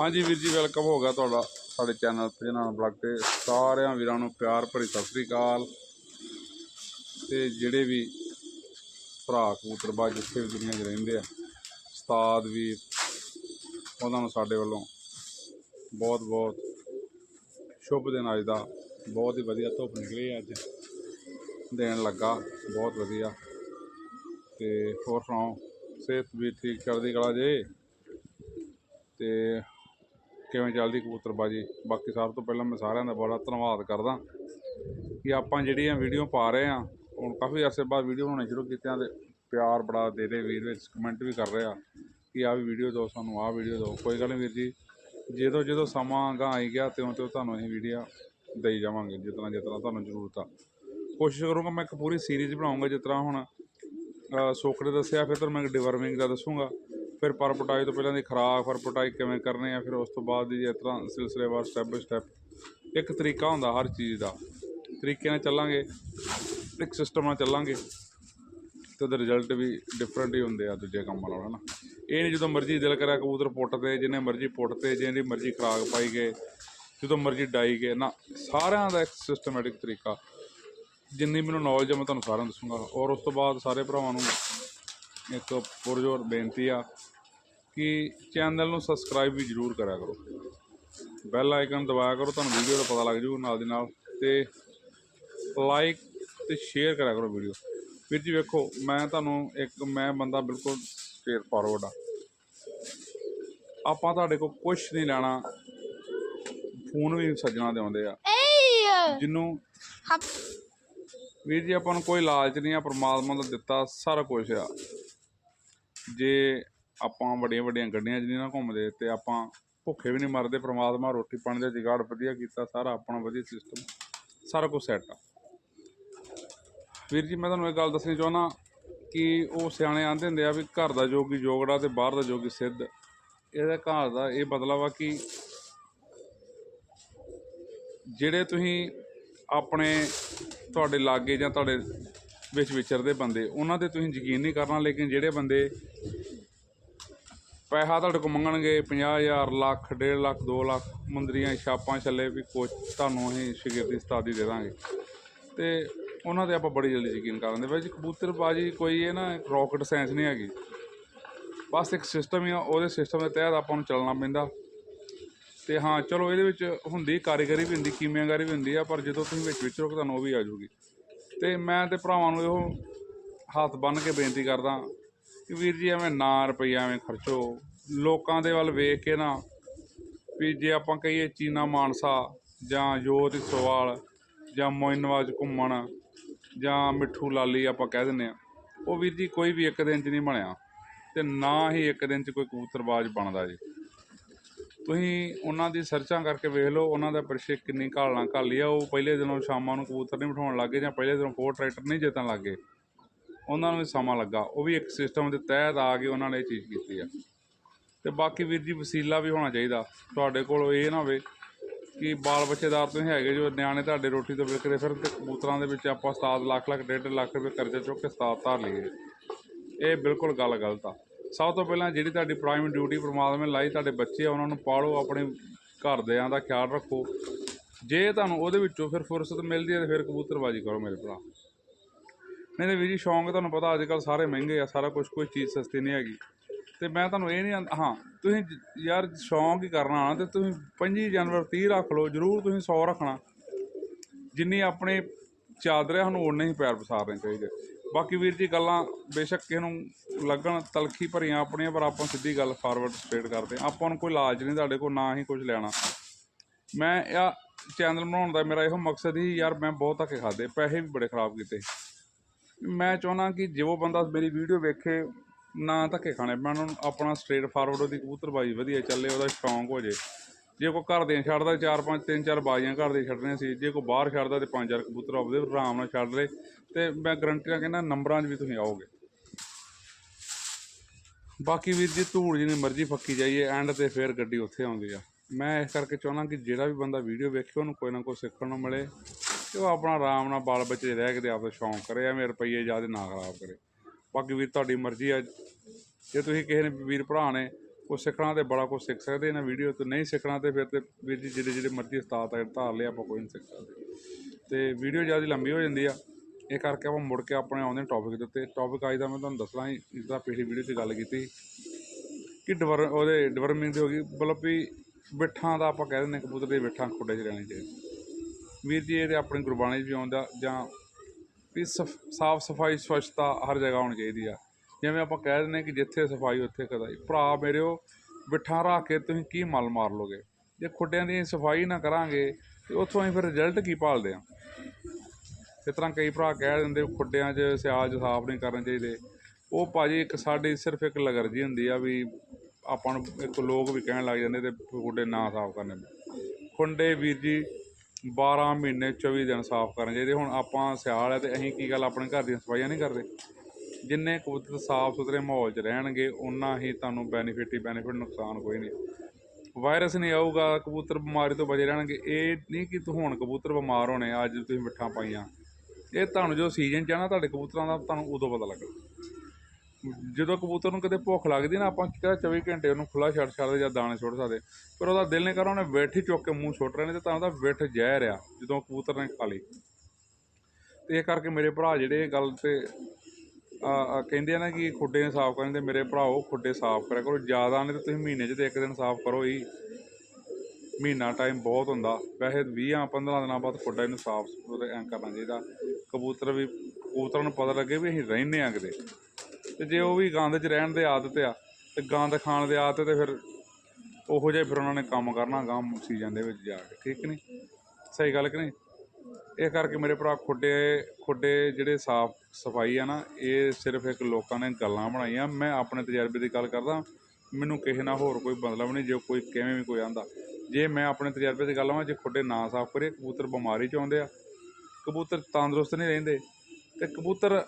ਹਾਂਜੀ ਵੀਰ ਜੀ ਵੈਲਕਮ ਹੋ ਗਿਆ ਤੁਹਾਡਾ ਸਾਡੇ ਚੈਨਲ ਪਜਨਾਨ ਬਲੱਗ ਤੇ। ਸਾਰਿਆਂ ਵੀਰਾਂ ਨੂੰ ਪਿਆਰ ਭਰੀ ਸਤਿ ਸ੍ਰੀ ਅਕਾਲ। ਤੇ ਜਿਹੜੇ ਵੀ ਭਰਾ ਕਬੂਤਰਬਾਜ਼ ਜਿੱਥੇ ਵੀ ਦੁਨੀਆ 'ਚ ਰਹਿੰਦੇ ਆ, ਉਸਤਾਦ ਵੀ ਉਹਨਾਂ ਨੂੰ ਸਾਡੇ ਵੱਲੋਂ ਬਹੁਤ ਬਹੁਤ ਸ਼ੁਭ ਦਿਨ ਅੱਜ ਦਾ। ਬਹੁਤ ਹੀ ਵਧੀਆ ਧੁੱਪ ਨਿਕਲੀ ਅੱਜ। ਦੇਣ ਲੱਗਾ, ਬਹੁਤ ਵਧੀਆ। ਤੇ ਹੋਰ ਸੁਣਾਓ, ਸਿਹਤ ਵੀ ਠੀਕ, ਚੜ੍ਹਦੀ ਕਲਾ ਜੇ? ਤੇ ਕਿਵੇਂ ਚੱਲਦੀ ਕਬੂਤਰਬਾਜੀ? ਬਾਕੀ ਸਭ ਤੋਂ ਪਹਿਲਾਂ ਮੈਂ ਸਾਰਿਆਂ ਦਾ ਬੜਾ ਧੰਨਵਾਦ ਕਰਦਾ ਕਿ ਆਪਾਂ ਜਿਹੜੀਆਂ ਵੀਡੀਓ ਪਾ ਰਹੇ ਆ ਹੁਣ ਕਾਫੀ ਅਰਸੇ ਬਾਅਦ ਵੀਡੀਓ ਬਣਾਉਣੀ ਸ਼ੁਰੂ ਕੀਤੀਆਂ ਤੇ ਪਿਆਰ ਬੜਾ ਦੇ ਰਹੇ ਵੀਰ ਵਿੱਚ ਕਮੈਂਟ ਵੀ ਕਰ ਰਹੇ ਆ ਕਿ ਆਹ ਵੀਡੀਓ ਦਿਓ ਸਾਨੂੰ ਆਹ ਵੀਡੀਓ ਦਿਓ। ਕੋਈ ਗੱਲ ਨਹੀਂ ਵੀਰ ਜੀ ਜਦੋਂ ਜਦੋਂ ਸਮਾਂ ਅਗਾਂਹ ਆਈ ਗਿਆ ਤਿਉਂ ਤਿਉਂ ਤੁਹਾਨੂੰ ਅਸੀਂ ਵੀਡੀਓ ਦੇਈ ਜਾਵਾਂਗੇ ਜਿਤਨਾ ਜਿਤਨਾ ਤੁਹਾਨੂੰ ਜ਼ਰੂਰਤ ਆ। ਕੋਸ਼ਿਸ਼ ਕਰੂੰਗਾ ਮੈਂ ਇੱਕ ਪੂਰੀ ਸੀਰੀਜ਼ ਬਣਾਉਂਗਾ ਜਿਸ ਤਰ੍ਹਾਂ ਹੁਣ ਅ, ਸੋਕੜੇ ਦੱਸਿਆ ਫਿਰ ਤੁਹਾਨੂੰ ਮੈਂ ਡਿਵਰਮਿੰਗ ਦਾ ਦੱਸੂਗਾ। ਫਿਰ ਪਰ ਪਟਾਈ ਤੋਂ ਪਹਿਲਾਂ ਦੀ ਖਰਾਕ ਫਿਰ ਪਟਾਈ ਕਿਵੇਂ ਕਰਨੀ ਆ, ਫਿਰ ਉਸ ਤੋਂ ਬਾਅਦ ਦੀ ਇਸ ਤਰ੍ਹਾਂ ਸਿਲਸਿਲੇਵਾਰ ਸਟੈਪ ਬਾਈ ਸਟੈਪ ਇੱਕ ਤਰੀਕਾ ਹੁੰਦਾ ਹਰ ਚੀਜ਼ ਦਾ। ਤਰੀਕੇ ਨਾਲ ਚੱਲਾਂਗੇ, ਇੱਕ ਸਿਸਟਮ ਨਾਲ ਚੱਲਾਂਗੇ ਤੇ ਉਹਦੇ ਰਿਜ਼ਲਟ ਵੀ ਡਿਫਰੈਂਟ ਹੀ ਹੁੰਦੇ ਆ ਦੂਜੇ ਕੰਮਾਂ ਨਾਲੋਂ, ਹਨਾ। ਇਹ ਨਹੀਂ ਜਦੋਂ ਮਰਜ਼ੀ ਦਿਲ ਕਰਿਆ ਕਬੂਤਰ ਪੁੱਟ ਤੇ ਜਿੰਨੇ ਮਰਜ਼ੀ ਪੁੱਟ ਤੇ ਜਿਹਦੀ ਮਰਜ਼ੀ ਖਰਾਕ ਪਾਈ ਗਏ, ਜਦੋਂ ਮਰਜ਼ੀ ਡਾਈ ਗਏ, ਨਾ, ਸਾਰਿਆਂ ਦਾ ਇੱਕ ਸਿਸਟਮੈਟਿਕ ਤਰੀਕਾ। ਜਿੰਨੀ ਮੈਨੂੰ ਨੌਲੇਜ ਹੈ ਮੈਂ ਤੁਹਾਨੂੰ ਸਾਰਿਆਂ ਨੂੰ ਦੱਸੂਗਾ। ਔਰ ਉਸ ਤੋਂ ਬਾਅਦ ਸਾਰੇ ਭਰਾਵਾਂ ਨੂੰ ਇੱਕ ਪੁਰਜੋਰ ਬੇਨਤੀ ਆ ਕਿ ਚੈਨਲ ਨੂੰ ਸਬਸਕ੍ਰਾਈਬ ਵੀ ਜ਼ਰੂਰ ਕਰਿਆ ਕਰੋ। ਬੈਲ ਆਈਕਨ ਦਬਾਇਆ ਕਰੋ ਤੁਹਾਨੂੰ ਵੀਡੀਓ ਦਾ ਪਤਾ ਲੱਗ ਜੂ ਨਾਲ ਦੀ ਨਾਲ। ਤੇ ਲਾਈਕ ਤੇ ਸ਼ੇਅਰ ਕਰਿਆ ਕਰੋ ਵੀਡੀਓ। ਵੀਰ ਜੀ ਵੇਖੋ ਮੈਂ ਤੁਹਾਨੂੰ ਇੱਕ ਮੈਂ ਬੰਦਾ ਬਿਲਕੁਲ ਸਟੇਟ ਫਾਰਵਰਡ ਆ। ਆਪਾਂ ਤੁਹਾਡੇ ਕੋਲ ਕੁਝ ਨਹੀਂ ਲੈਣਾ। ਫੋਨ ਵੀ ਸੱਜਣਾ ਦੇ ਆਉਂਦੇ ਆ Hop. ਵੀਰ ਜੀ ਆਪਾਂ ਨੂੰ ਕੋਈ ਲਾਲਚ ਨਹੀਂ ਆ ਪ੍ਰਮਾਤਮਾ ਦਾ ਦਿੱਤਾ ਸਾਰਾ ਕੁਝ ਆ। ਜੇ ਆਪਾਂ ਵੱਡੀਆਂ ਵੱਡੀਆਂ ਗੱਡੀਆਂ 'ਚ ਨਹੀਂ ਨਾ ਘੁੰਮਦੇ ਤੇ ਆਪਾਂ ਭੁੱਖੇ ਵੀ ਨਹੀਂ ਮਰਦੇ, ਪ੍ਰਮਾਤਮਾ ਰੋਟੀ ਪਾਣੀ ਦਾ ਜੁਗਾੜ ਵਧੀਆ ਕੀਤਾ, ਸਾਰਾ ਆਪਣਾ ਵਧੀਆ ਸਿਸਟਮ ਸਾਰਾ ਕੁਝ ਸੈੱਟ ਆ। ਵੀਰ ਜੀ, ਮੈਂ ਤੁਹਾਨੂੰ ਇੱਕ ਗੱਲ ਦੱਸਣੀ ਚਾਹੁੰਦਾ ਕਿ ਉਹ ਸਿਆਣੇ ਆਂਦੇ ਹੁੰਦੇ ਆ ਵੀ ਘਰ ਦਾ ਜੋਗੀ ਜੋਗੜਾ ਤੇ ਬਾਹਰ ਦਾ ਜੋਗੀ ਸਿੱਧ। ਇਹਦਾ ਘਰ ਦਾ ਇਹ ਮਤਲਬ ਆ ਕਿ ਜਿਹੜੇ ਤੁਸੀਂ ਆਪਣੇ ਤੁਹਾਡੇ ਲਾਗੇ ਜਾਂ ਤੁਹਾਡੇ ਵਿੱਚ ਵਿਚਰਦੇ ਬੰਦੇ, ਉਹਨਾਂ ਤੇ ਤੁਸੀਂ ਯਕੀਨ ਨਹੀਂ ਕਰਨਾ, ਲੇਕਿਨ ਜਿਹੜੇ ਬੰਦੇ ਪੈਸਾ ਤੁਹਾਡੇ ਕੋਲ ਮੰਗਣਗੇ 50000 ਲੱਖ 1.5 ਲੱਖ 2 ਲੱਖ, ਮੁੰਦਰੀਆਂ, ਛਾਪਾਂ ਛੱਲੇ ਵੀ ਕੁਛ ਤੁਹਾਨੂੰ ਅਸੀਂ ਸ਼ਗਿਰਦੀ ਸਤਾਦੀ ਦੇ ਦਾਂਗੇ। ਤੇ ਉਹਨਾਂ ਤੇ ਆਪਾਂ ਬੜੀ ਜਲਦੀ ਯਕੀਨ ਕਰ ਲੈਂਦੇ। ਬਾਈ ਕਬੂਤਰਬਾਜੀ ਕੋਈ ਇਹ ਨਾ ਰੌਕਟ ਸਾਇੰਸ ਨਹੀਂ ਹੈਗੀ। ਬਸ ਇੱਕ ਸਿਸਟਮ ਹੀ ਆ, ਉਹਦੇ ਸਿਸਟਮ ਦੇ ਤਹਿਤ ਆਪਾਂ ਨੂੰ ਚੱਲਣਾ ਪੈਂਦਾ। ਤੇ ਹਾਂ, ਚਲੋ ਇਹਦੇ ਵਿੱਚ ਹੁੰਦੀ ਕਾਰੀਗਰੀ ਵੀ ਹੁੰਦੀ ਕੀਮਿਆਗਰੀ ਵੀ ਹੁੰਦੀ ਆ, ਪਰ ਜਦੋਂ ਤੁਸੀਂ ਵਿੱਚ ਵਿਚਰੋ ਤੁਹਾਨੂੰ ਉਹ ਵੀ ਆ ਜਾਊਗੀ। ਤੇ ਮੈਂ ਤੇ ਭਰਾਵਾਂ ਨੂੰ ਇਹੋ ਹੱਥ ਬੰਨ੍ਹ ਕੇ ਬੇਨਤੀ ਕਰਦਾ ਕਿ ਵੀਰ ਜੀ, ਐਵੇਂ ਨਾ ਰੁਪਈਆ ਐਵੇਂ ਖਰਚੋ। ਲੋਕਾਂ ਦੇ ਵੱਲ ਵੇਖ ਕੇ ਨਾ ਵੀ ਜੇ ਆਪਾਂ ਕਹੀਏ ਚੀਨਾ ਮਾਨਸਾ ਜਾਂ ਜੋਤ ਸਵਾਲ ਜਾਂ ਮੋਇਨਵਾਜ ਘੁੰਮਣ ਜਾਂ ਮਿੱਠੂ ਲਾਲੀ ਆਪਾਂ ਕਹਿ ਦਿੰਦੇ ਆ ਉਹ ਵੀਰ ਜੀ ਕੋਈ ਵੀ ਇੱਕ ਦਿਨ 'ਚ ਨਹੀਂ ਬਣਿਆ ਤੇ ਨਾ ਹੀ ਇੱਕ ਦਿਨ 'ਚ ਕੋਈ ਕਬੂਤਰਬਾਜ਼ ਬਣਦਾ ਜੀ। ਤੁਸੀਂ ਉਹਨਾਂ ਦੀ ਸਰਚਾਂ ਕਰਕੇ ਵੇਖ ਲਓ, ਉਹਨਾਂ ਦਾ ਪਿੱਛੇ ਕਿੰਨੀ ਘਾਲਣਾ ਘਾਲੀ ਆ। ਉਹ ਪਹਿਲੇ ਦਿਨੋਂ ਸ਼ਾਮਾਂ ਨੂੰ ਕਬੂਤਰ ਨਹੀਂ ਬਿਠਾਉਣ ਲੱਗੇ ਜਾਂ ਪਹਿਲੇ ਦਿਨੋਂ ਫੋਰ ਟਰੈਕਟਰ ਨਹੀਂ ਜਿੱਤਣ ਲੱਗੇ ਉਹਨਾਂ ਨੂੰ ਵੀ ਸਮਾਂ ਲੱਗਾ। ਉਹ ਵੀ ਇੱਕ ਸਿਸਟਮ ਦੇ ਤਹਿਤ ਆ ਕੇ ਉਹਨਾਂ ਨੇ ਇਹ ਚੀਜ਼ ਕੀਤੀ ਆ। ਤੇ ਬਾਕੀ ਵੀਰ ਜੀ ਵਸੀਲਾ ਵੀ ਹੋਣਾ ਚਾਹੀਦਾ। ਤੁਹਾਡੇ ਕੋਲ ਇਹ ਨਾ ਹੋਵੇ ਕਿ ਬਾਲ ਬੱਚੇਦਾਰ ਤੁਸੀਂ ਹੈਗੇ ਜੋ ਨਿਆਣੇ ਤੁਹਾਡੇ ਰੋਟੀ ਤੋਂ ਵਿਕਰੇ ਫਿਰ ਤੇ ਕਬੂਤਰਾਂ ਦੇ ਵਿੱਚ ਆਪਾਂ ਉਸਤਾਦ ਲੱਖ ਲੱਖ, ਡੇਢ ਲੱਖ ਰੁਪਏ ਕਰਜ਼ਾ ਚੁੱਕ ਕੇ ਉਸਤਾਦ ਧਾਰ ਲਈਏ। ਇਹ ਬਿਲਕੁਲ ਗੱਲ ਗਲਤ ਆ। ਸਭ ਤੋਂ ਪਹਿਲਾਂ ਜਿਹੜੀ ਤੁਹਾਡੀ ਪ੍ਰਾਈਮ ਡਿਊਟੀ ਪਰਮਾਤਮਾ ਨੇ ਲਾਈ ਤੁਹਾਡੇ ਬੱਚੇ ਆ, ਉਹਨਾਂ ਨੂੰ ਪਾਲੋ, ਆਪਣੇ ਘਰਦਿਆਂ ਦਾ ਖਿਆਲ ਰੱਖੋ। ਜੇ ਤੁਹਾਨੂੰ ਉਹਦੇ ਵਿੱਚੋਂ ਫਿਰ ਫੁਰਸਤ ਮਿਲਦੀ ਹੈ ਤਾਂ ਫਿਰ ਕਬੂਤਰਬਾਜੀ ਕਰੋ ਮੇਰੇ ਭਰਾ। ਨਹੀਂ ਤੇ ਵੀਰ ਜੀ, ਸ਼ੌਂਕ ਤੁਹਾਨੂੰ ਪਤਾ ਅੱਜ ਕੱਲ ਸਾਰੇ ਮਹਿੰਗੇ ਆ, ਸਾਰਾ ਕੁਝ ਕੋਈ ਚੀਜ਼ ਸਸਤੀ ਨਹੀਂ ਹੈਗੀ। ਤੇ ਮੈਂ ਤੁਹਾਨੂੰ ਇਹ ਨਹੀਂ ਆਂਦਾ- ਹਾਂ, ਤੁਸੀਂ ਯਾਰ ਸ਼ੌਂਕ ਹੀ ਕਰਨਾ ਨਾ, ਤੇ ਤੁਸੀਂ 25 ਜਾਨਵਰ 30 ਰੱਖ ਲਓ, ਜ਼ਰੂਰ ਤੁਸੀਂ 100 ਰੱਖਣਾ। ਜਿੰਨੀ ਆਪਣੇ ਚਾਦਰ ਹੈ ਸਾਨੂੰ ਉਨੇ ਹੀ ਪੈਰ ਪਸਾਰਨੇ ਚਾਹੀਦੇ। ਬਾਕੀ ਵੀਰ ਜੀ, ਗੱਲਾਂ ਬੇਸ਼ੱਕ ਕਿਸੇ ਨੂੰ ਲੱਗਣ, ਤਲਖੀ ਭਰੀਆਂ ਆਪਣੀਆਂ, ਪਰ ਆਪਾਂ ਸਿੱਧੀ ਗੱਲ ਫਾਰਵਰਡ ਸਟ੍ਰੇਟ ਕਰਦੇ ਹਾਂ। ਆਪਾਂ ਨੂੰ ਕੋਈ ਲਾਲਚ ਨਹੀਂ ਤੁਹਾਡੇ ਕੋਲ, ਨਾ ਹੀ ਕੁਝ ਲੈਣਾ। ਮੈਂ ਇਹ ਚੈਨਲ ਬਣਾਉਣ ਦਾ ਮੇਰਾ ਇਹੋ ਮਕਸਦ ਹੀ ਯਾਰ ਮੈਂ ਬਹੁਤ ਧੱਕੇ ਖਾਦੇ ਪੈਸੇ ਵੀ ਬੜੇ ਖਰਾਬ ਕੀਤੇ। ਮੈਂ ਚਾਹੁੰਦਾ ਕਿ ਜੋ ਬੰਦਾ ਮੇਰੀ ਵੀਡੀਓ ਵੇਖੇ, ਨਾ ਧੱਕੇ ਖਾਣੇ। ਮੈਂ ਉਹਨੂੰ ਆਪਣਾ ਸਟ੍ਰੇਟ ਫਾਰਵਰਡ ਉਹਦੀ ਕਬੂਤਰਬਾਜੀ ਵਧੀਆ ਚੱਲੇ, ਉਹਦਾ ਸ਼ੌਂਕ ਹੋ ਜੇ। ਜੇ ਕੋਈ ਘਰ ਦੇ ਛੱਡਦਾ, ਚਾਰ ਪੰਜ, ਤਿੰਨ ਚਾਰ ਬਾਜ਼ੀਆਂ ਘਰ ਦੇ ਛੱਡਣੀਆਂ ਸੀ। ਜੇ ਕੋਈ ਬਾਹਰ ਛੱਡਦਾ ਤੇ ਪੰਜ ਚਾਰ ਕਬੂਤਰ ਆਪਦੇ ਆਰਾਮ ਨਾਲ ਛੱਡ ਲਏ ਤੇ ਮੈਂ ਗਰੰਟੀ ਨਾਲ ਕਹਿੰਦਾ ਨੰਬਰਾਂ 'ਚ ਵੀ ਤੁਸੀਂ ਆਓਗੇ। ਬਾਕੀ ਵੀਰ ਜੀ, ਧੂੜ ਜਿੰਨੀ ਮਰਜ਼ੀ ਫੱਕੀ ਜਾਈਏ ਐਂਡ ਤੇ ਫੇਰ ਗੱਡੀ ਉੱਥੇ ਆਉਂਦੀ ਆ। ਮੈਂ ਇਸ ਕਰਕੇ ਚਾਹੁੰਦਾ ਕਿ ਜਿਹੜਾ ਵੀ ਬੰਦਾ ਵੀਡੀਓ ਵੇਖੇ, ਉਹਨੂੰ ਕੋਈ ਨਾ ਕੋਈ ਸਿੱਖਣ ਨੂੰ ਮਿਲੇ। ਤੇ ਉਹ ਆਪਣਾ ਆਰਾਮ ਨਾਲ ਬਾਲ ਬੱਚੇ ਰਹਿ ਕੇ ਤੇ ਆਪਦਾ ਸ਼ੌਂਕ ਕਰੇ, ਐਵੇਂ ਰੁਪਈਏ ਜ਼ਿਆਦਾ ਨਾ ਖਰਾਬ ਕਰੇ। ਬਾਕੀ ਵੀਰ ਤੁਹਾਡੀ ਮਰਜ਼ੀ ਆ। ਜੇ ਤੁਸੀਂ ਕਿਸੇ ਨੇ ਵੀਰ ਭਰਾ ਨੇ, ਉਹ ਸਿੱਖਣਾ ਤੇ ਬੜਾ ਕੁਝ ਸਿੱਖ ਸਕਦੇ ਇਹਨਾਂ ਵੀਡੀਓ ਤੋਂ ਨਹੀਂ ਸਿੱਖਣਾ ਤੇ ਫਿਰ ਤੇ ਵੀਰ ਜੀ ਜਿਹੜੇ ਜਿਹੜੇ ਮਰਜ਼ੀ ਉਸਤਾਦ ਆ, ਧਾਰ ਲਿਆ ਆਪਾਂ ਕੋਈ ਨਹੀਂ ਸਿੱਖ ਸਕਦੇ। ਤੇ ਵੀਡੀਓ ਜ਼ਿਆਦਾ ਲੰਬੀ ਹੋ ਜਾਂਦੀ ਆ। ਇਹ ਕਰਕੇ ਆਪਾਂ ਮੁੜ ਕੇ ਆਪਣੇ ਆਉਂਦੇ ਟੌਪਿਕ ਦੇ ਉੱਤੇ। ਟੌਪਿਕ ਅੱਜ ਦਾ ਮੈਂ ਤੁਹਾਨੂੰ ਦੱਸਣਾ ਹੀ ਇਸ ਦਾ ਪਿਛਲੀ ਵੀਡੀਓ 'ਚ ਗੱਲ ਕੀਤੀ ਕਿ ਡਿਵਰ, ਉਹਦੇ ਡਿਵਰਮਿੰਗ ਦੀ ਹੋ ਗਈ, ਮਤਲਬ ਵੀ ਬਿੱਠਾਂ ਦਾ ਆਪਾਂ ਕਹਿ ਦਿੰਦੇ ਕਬੂਤਰ ਦੇ ਬਿੱਠਾਂ ਖੁੱਡੇ 'ਚ ਰਹਿਣੀ ਚਾਹੀਦੀ। ਵੀਰ ਜੀ, ਇਹ ਤੇ ਆਪਣੀ ਗੁਰਬਾਣੀ 'ਚ ਵੀ ਆਉਂਦਾ, ਜਾਂ ਵੀ ਸਫ, ਸਾਫ਼ ਸਫ਼ਾਈ, ਸਵੱਛਤਾ ਹਰ ਜਗ੍ਹਾ ਹੋਣੀ ਚਾਹੀਦੀ ਆ। ਜਿਵੇਂ ਆਪਾਂ ਕਹਿ ਦਿੰਦੇ ਹਾਂ ਕਿ ਜਿੱਥੇ ਸਫ਼ਾਈ, ਉੱਥੇ ਕਦਾਈ। ਭਰਾ ਮੇਰਿਓ ਬਿੱਠਾਂ ਰੱਖ ਕੇ ਤੁਸੀਂ ਕੀ ਮਲ ਮਾਰ ਲੋਗੇ ਜੇ ਖੁੱਡਿਆਂ ਦੀ ਸਫ਼ਾਈ ਨਾ ਕਰਾਂਗੇ, ਤੇ ਉੱਥੋਂ ਅਸੀਂ ਫਿਰ ਰਿਜ਼ਲਟ ਕੀ ਭਾਲਦੇ ਆ ਇਸ ਤਰ੍ਹਾਂ ਕਈ ਭਰਾ ਕਹਿ ਦਿੰਦੇ ਖੁੱਡਿਆਂ 'ਚ ਸਿਆਲ 'ਚ ਸਾਫ਼ ਨਹੀਂ ਕਰਨੇ ਚਾਹੀਦੇ। ਉਹ ਭਾਜੀ ਇੱਕ ਸਾਡੀ ਸਿਰਫ ਇੱਕ ਲਗਰਜੀ ਹੁੰਦੀ ਆ ਵੀ ਆਪਾਂ ਨੂੰ ਇੱਕ ਲੋਕ ਵੀ ਕਹਿਣ ਲੱਗ ਜਾਂਦੇ ਤੇ ਖੁੱਡੇ ਨਾ ਸਾਫ਼ ਕਰਨੇ। ਖੁੰਡੇ ਵੀਰ ਜੀ 12 ਮਹੀਨੇ 24 ਦਿਨ ਸਾਫ਼ ਕਰਨੇ ਚਾਹੀਦੇ। ਹੁਣ ਆਪਾਂ ਸਿਆਲ ਹੈ ਤੇ ਅਸੀਂ ਕੀ ਗੱਲ, ਆਪਣੇ ਘਰ ਦੀਆਂ ਸਫਾਈਆਂ ਨਹੀਂ ਕਰਦੇ। ਜਿੰਨੇ ਕਬੂਤਰ ਸਾਫ਼ ਸੁਥਰੇ ਮਾਹੌਲ 'ਚ ਰਹਿਣਗੇ ਉਨਾ ਹੀ ਤੁਹਾਨੂੰ ਬੈਨੀਫਿਟ ਹੀ ਬੈਨੀਫਿਟ ਨੁਕਸਾਨ ਕੋਈ ਨਹੀਂ। ਵਾਇਰਸ ਨਹੀਂ ਆਊਗਾ, ਕਬੂਤਰ ਬਿਮਾਰੀ ਤੋਂ ਬਚੇ ਰਹਿਣਗੇ। ਇਹ ਨਹੀਂ ਕਿ ਤੂੰ ਹੁਣ ਕਬੂਤਰ ਬਿਮਾਰ ਹੋਣੇ ਅੱਜ ਤੁਸੀਂ ਮਿੱਠਾਂ ਪਾਈਆਂ। ਇਹ ਤੁਹਾਨੂੰ ਜੋ ਸੀਜ਼ਨ ਚ ਆ ਨਾ, ਤੁਹਾਡੇ ਕਬੂਤਰਾਂ ਦਾ ਤੁਹਾਨੂੰ ਉਦੋਂ ਪਤਾ ਲੱਗਣਾ। ਜਦੋਂ ਕਬੂਤਰ ਨੂੰ ਕਿਤੇ ਭੁੱਖ ਲੱਗਦੀ ਨਾ, ਆਪਾਂ ਕਿਹੜਾ 24 ਘੰਟੇ ਉਹਨੂੰ ਖੁੱਲਾ ਛੱਡ ਸਕਦੇ ਜਾਂ ਦਾਣੇ ਸੁੱਟ ਸਕਦੇ। ਪਰ ਉਹਦਾ ਦਿਲ ਨਹੀਂ ਕਰ ਉਹਨੇ ਵੇਠ ਹੀ ਚੁੱਕ ਕੇ ਮੂੰਹ ਸੁੱਟ ਰਹੇ ਨੇ ਤੇ ਤਾਂ ਉਹਦਾ ਵੇਠ ਜ਼ਹਿਰ ਆ, ਜਦੋਂ ਕਬੂਤਰ ਨੇ ਖਾ ਲਈ। ਤੇ ਇਹ ਕਰਕੇ ਮੇਰੇ ਭਰਾ ਜਿਹੜੇ ਇਹ ਗੱਲ ਤੇ ਕਹਿੰਦੇ ਆ ਨਾ ਕਿ ਖੁੱਡੇ ਨੇ ਸਾਫ਼ ਕਰਨ ਦੇ ਮੇਰੇ ਭਰਾਓ ਖੁੱਡੇ ਸਾਫ਼ ਕਰਿਆ ਕਰੋ। ਜ਼ਿਆਦਾ ਨਹੀਂ ਤੇ ਤੁਸੀਂ ਮਹੀਨੇ 'ਚ ਤੇ ਇੱਕ ਦਿਨ ਸਾਫ਼ ਕਰੋ ਹੀ। ਮਹੀਨਾ ਟਾਈਮ ਬਹੁਤ ਹੁੰਦਾ। ਵੈਸੇ 20 15 ਦਿਨਾਂ ਬਾਅਦ ਖੁੱਡਾ ਇਹਨੂੰ ਸਾਫ਼ ਸੁਥਰਾ ਐਂ ਕਰਨਾ ਚਾਹੀਦਾ। ਕਬੂਤਰ ਵੀ, ਕਬੂਤਰਾਂ ਨੂੰ ਪਤਾ ਲੱਗੇ ਵੀ ਅਸੀਂ ਰਹਿੰਦੇ ਆ ਕਿਤੇ। ਤੇ ਜੇ ਉਹ ਵੀ ਗੰਦ 'ਚ ਰਹਿਣ ਦੇ ਆਦਤ ਆ, ਤੇ ਗੰਦ ਖਾਣ ਦੇ ਆਦਤ ਤੇ ਫਿਰ ਉਹੋ ਜਿਹਾ ਫਿਰ ਉਹਨਾਂ ਨੇ ਕੰਮ ਕਰਨਾ ਗਾਂ ਸੀਜ਼ਨ ਦੇ ਵਿੱਚ ਜਾ ਕੇ, ਠੀਕ ਨਹੀਂ? ਸਹੀ ਗੱਲ ਕਿ ਨਹੀਂ? ਇਹ ਕਰਕੇ ਮੇਰੇ ਭਰਾ ਖੁੱਡੇ ਖੁੱਡੇ ਜਿਹੜੇ ਸਾਫ਼ ਸਫ਼ਾਈ ਆ ਨਾ, ਇਹ ਸਿਰਫ ਇੱਕ ਲੋਕਾਂ ਨੇ ਗੱਲਾਂ ਬਣਾਈਆਂ। ਮੈਂ ਆਪਣੇ ਤਜਰਬੇ ਦੀ ਗੱਲ ਕਰਦਾ, ਮੈਨੂੰ ਕਿਸੇ ਨਾਲ ਹੋਰ ਕੋਈ ਮਤਲਬ ਨਹੀਂ, ਜੇ ਕੋਈ ਕਿਵੇਂ ਵੀ ਕੋਈ ਆਂਦਾ। ਜੇ ਮੈਂ ਆਪਣੇ ਤਜਰਬੇ ਦੀ ਗੱਲ ਆਵਾਂ, ਜੇ ਖੁੱਡੇ ਨਾ ਸਾਫ਼ ਕਰੇ ਕਬੂਤਰ ਬਿਮਾਰੀ ਚ ਆਉਂਦੇ ਆ। ਕਬੂਤਰ ਤੰਦਰੁਸਤ ਨਹੀਂ ਰਹਿੰਦੇ, ਤੇ ਕਬੂਤਰ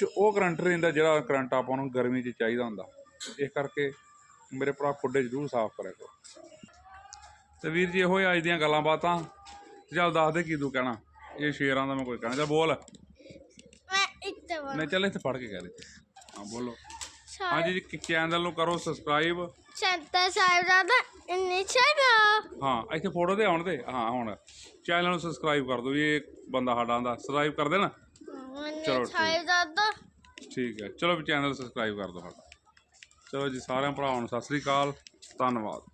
ਚ ਉਹ ਕਰੰਟ ਰਹਿੰਦਾ ਜਿਹੜਾ ਕਰੰਟ ਆਪਾਂ ਨੂੰ ਗਰਮੀ 'ਚ ਚਾਹੀਦਾ ਹੁੰਦਾ। ਇਸ ਕਰਕੇ ਮੇਰੇ ਭਰਾ ਖੁੱਡੇ ਜ਼ਰੂਰ ਸਾਫ਼ ਕਰਿਆ ਕਰੋ। ਤੇ ਵੀਰ ਜੀ ਇਹੋ ਹੀ ਅੱਜ ਦੀਆਂ ਗੱਲਾਂ ਬਾਤਾਂ। ਚੱਲ ਦੱਸ ਦੇ ਕੀ ਤੂੰ ਕਹਿਣਾ। ਇਹ ਸ਼ੇਰਾਂ ਦਾ ਮੈਂ ਕੋਈ ਕਹਿਣਾ। ਚੱਲ ਬੋਲ। ਮੈਂ ਇੱਥੇ ਚੱਲ ਇੱਥੇ ਪੜ ਕੇ ਕਹਿ ਦੇ। ਹਾਂ ਬੋਲੋ। ਹਾਂਜੀ ਜੀ ਚੈਨਲ ਨੂੰ ਕਰੋ ਸਬਸਕ੍ਰਾਈਬ ਸੰਤਾ ਸਾਹਿਬ ਦਾ ਛੜਾ ਹਾਂ ਇੱਥੇ ਫੋਟੋ ਤੇ ਆਉਣ ਦੇ ਹਾਂ ਹੁਣ। ਚੈਨਲ ਨੂੰ ਸਬਸਕ੍ਰਾਈਬ ਕਰ ਦਿਓ ਇਹ ਬੰਦਾ ਸਾਡਾ ਆਂਦਾ ਸਬਸਕ੍ਰਾਈਬ ਕਰ ਦੇਣਾ ਚਲੋ। ਸਾਹਿਬ ਦਾ ਠੀਕ ਹੈ। ਚਲੋ ਵੀ ਚੈਨਲ ਸਬਸਕ੍ਰਾਈਬ ਕਰ ਦਿਓ ਸਾਡਾ। ਚਲੋ ਜੀ, ਸਾਰਿਆਂ ਭਰਾਵਾਂ ਨੂੰ ਸਤਿ ਸ੍ਰੀ ਅਕਾਲ। ਧੰਨਵਾਦ।